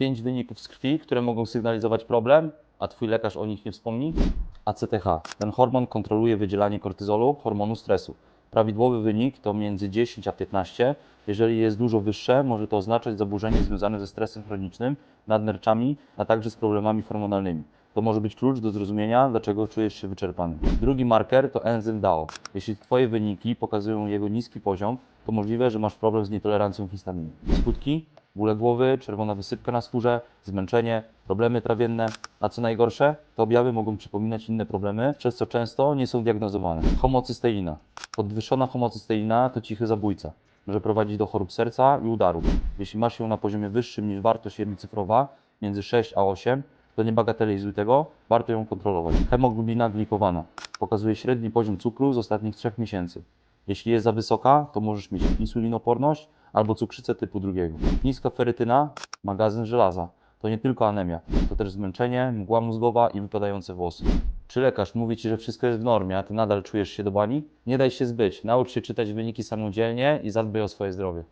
Pięć wyników z krwi, które mogą sygnalizować problem, a twój lekarz o nich nie wspomni. ACTH. Ten hormon kontroluje wydzielanie kortyzolu, hormonu stresu. Prawidłowy wynik to między 10 a 15. Jeżeli jest dużo wyższe, może to oznaczać zaburzenie związane ze stresem chronicznym, nadnerczami, a także z problemami hormonalnymi. To może być klucz do zrozumienia, dlaczego czujesz się wyczerpany. Drugi marker to enzym DAO. Jeśli Twoje wyniki pokazują jego niski poziom, to możliwe, że masz problem z nietolerancją histaminy. Skutki? Bóle głowy, czerwona wysypka na skórze, zmęczenie, problemy trawienne, a co najgorsze, te objawy mogą przypominać inne problemy, przez co często nie są diagnozowane. Homocysteina. Podwyższona homocysteina to cichy zabójca. Może prowadzić do chorób serca i udarów. Jeśli masz ją na poziomie wyższym niż wartość jednocyfrowa, między 6 a 8, to nie bagatelizuj tego, warto ją kontrolować. Hemoglobina glikowana. Pokazuje średni poziom cukru z ostatnich 3 miesięcy. Jeśli jest za wysoka, to możesz mieć insulinoporność albo cukrzycę typu drugiego. Niska ferytyna, magazyn żelaza. To nie tylko anemia, to też zmęczenie, mgła mózgowa i wypadające włosy. Czy lekarz mówi Ci, że wszystko jest w normie, a Ty nadal czujesz się do bani? Nie daj się zbyć, naucz się czytać wyniki samodzielnie i zadbaj o swoje zdrowie.